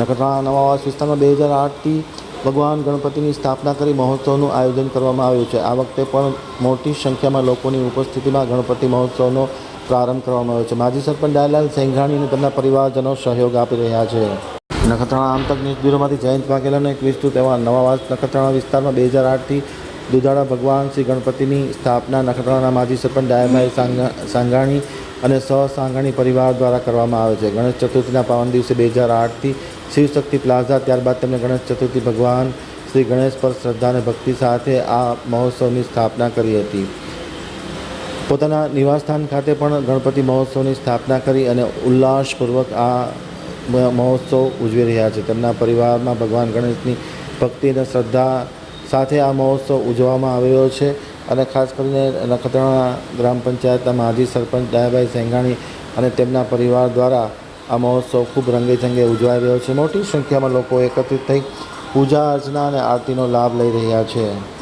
નખત્રાણા નવાવાસ વિસ્તારમાં બે હજાર આઠથી ભગવાન ગણપતિની સ્થાપના કરી મહોત્સવનું આયોજન કરવામાં આવ્યું છે. આ વખતે પણ મોટી સંખ્યામાં લોકોની ઉપસ્થિતિમાં ગણપતિ મહોત્સવનો પ્રારંભ કરવામાં આવ્યો છે. માજી સરપંચ ડાયલાલ સેંઘાણી અને તેમના પરિવારજનો સહયોગ આપી રહ્યા છે. નખત્રાણા આમતક ન્યૂઝ બ્યુરોમાંથી જયંત વાઘેલાનો એક વિસ્તૃત એવા નવાવાસ નખત્રાણા વિસ્તારમાં બે હજાર આઠથી દુધાળા ભગવાન શ્રી ગણપતિની સ્થાપના નખત્રાણાના માજી સરપંચ ડાયાભાઈ સાંગાણી અને સહસાંગણી પરિવાર દ્વારા કરવામાં આવે છે. ગણેશ ચતુર્થીના પાવન દિવસે બે હજાર આઠથી શિવશક્તિ પ્લાઝા, ત્યારબાદ તેમણે ગણેશ ચતુર્થી ભગવાન શ્રી ગણેશ પર શ્રદ્ધા અને ભક્તિ સાથે આ મહોત્સવની સ્થાપના કરી હતી. પોતાના નિવાસસ્થાન ખાતે પણ ગણપતિ મહોત્સવની સ્થાપના કરી અને ઉલ્લાસપૂર્વક આ મહોત્સવ ઉજવી રહ્યા છે. તેમના પરિવારમાં ભગવાન ગણેશની ભક્તિ અને શ્રદ્ધા સાથે આ મહોત્સવ ઉજવવામાં આવ્યો છે. અને ખાસ કરીને નખત્રાણા ગ્રામ પંચાયતના માજી સરપંચ દયાભાઈ સેંઘાણી અને તેમના પરિવાર દ્વારા આ મહોત્સવ ખૂબ રંગેચંગે ઉજવાઈ રહ્યો છે. મોટી સંખ્યામાં લોકો એકત્રિત થઈ પૂજા અર્ચના અને આરતીનો લાભ લઈ રહ્યા છે.